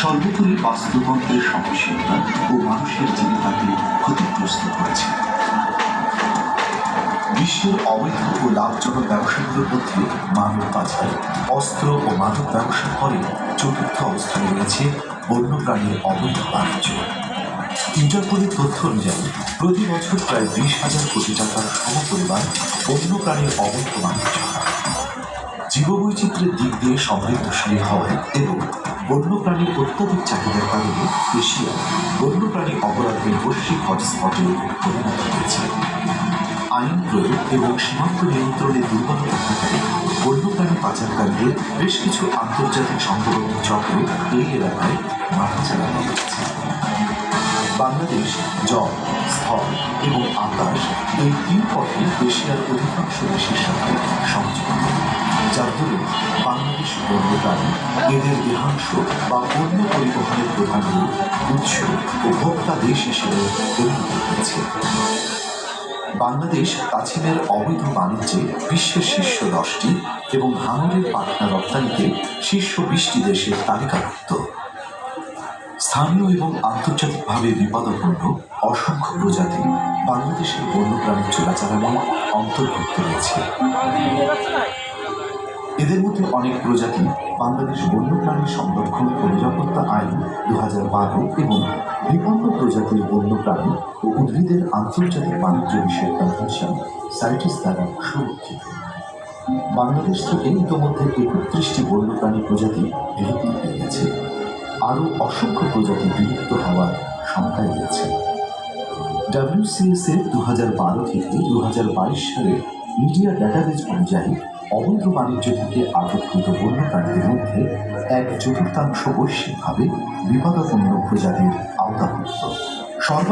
সর্বোপরি বাস্তুতন্ত্রের সহনশীলতা ও মানুষের চিন্তাকে ক্ষতিগ্রস্ত করেছে। বিশ্বের অবৈধ ও লাভজনক ব্যবসাগুলোর মধ্যে মানব পাচার অস্ত্র ও মাদক ব্যবসার পরে চতুর্থ অবস্থানে রয়েছে বন্যপ্রাণীর অবৈধ বাণিজ্য। ইন্টারপোলের তথ্য অনুযায়ী, প্রতি বছর প্রায় বিশ হাজার কোটি টাকার সমপরিমাণ বন্যপ্রাণীর অবৈধ বাণিজ্য জীববৈচিত্র্যের দিক দিয়ে সমৃদ্ধশালী হওয়ায় এবং বন্যপ্রাণীর অত্যাধিক চাহিদার কারণে এশিয়া বন্যপ্রাণী অপরাধের বৈশ্বিক হটস্পটে পরিণত হয়েছে। আইন প্রয়োগ এবং সীমান্ত নিয়ন্ত্রণে দুর্বলতা থাকায় বন্যপ্রাণী পাচারকারীদের বেশ কিছু আন্তর্জাতিক সংগঠন চক্র এই এলাকায় মাথা চালানো হয়েছে বাংলাদেশ, জল, স্থল এবং আকাশ এই তিন পথে এশিয়ার অধিকাংশ দেশের সাথে সংযুক্ত। যার দরুন বাংলাদেশ বন্যপ্রাণী এদের দেহাংশ বা পণ্য পরিবহনের প্রধান উৎস ও ভোক্তা দেশ হিসেবে পরিণত হয়েছে। বাংলাদেশ কাছিমের অবৈধ বাণিজ্যে বিশ্বের শীর্ষ দশটি এবং হাঙরের পাটনা রপ্তানিতে শীর্ষ বিশটি দেশের তালিকাভুক্ত। স্থানীয় এবং আন্তর্জাতিকভাবে বিপদাপন্ন অসংখ্য প্রজাতি বাংলাদেশের বন্যপ্রাণী চোরাচালানে অন্তর্ভুক্ত রয়েছে। এদের মধ্যে অনেক প্রজাতি বাংলাদেশ বন্যপ্রাণী সংরক্ষণ ও নিরাপত্তা আইন দু হাজার বারো এবং বিপন্ন প্রজাতির বন্যপ্রাণী ও উদ্ভিদের আন্তর্জাতিক বাণিজ্য বিষয়ক কনভেনশন সাইটিস দ্বারা সুরক্ষিত। বাংলাদেশ থেকে ইতোমধ্যে একত্রিশটি বন্যপ্রাণী প্রজাতি বিলুপ্ত হয়ে গেছে আরও অসংখ্য প্রজাতি বিলুপ্ত হওয়ার সংখ্যায় রয়েছে ডাব্লিউসিএস এর দু হাজার বারো থেকে দু হাজার বাইশ সালের মিডিয়া ডাটাবেজ অনুযায়ী অবৈধ বাণিজ্য থেকে আটককৃত বন্যপ্রাণীদের মধ্যে এক চতুর্থাংশ বৈশ্বিকভাবে বিপদাপন্ন প্রজাতির আওতাভুক্ত। সর্বাধিক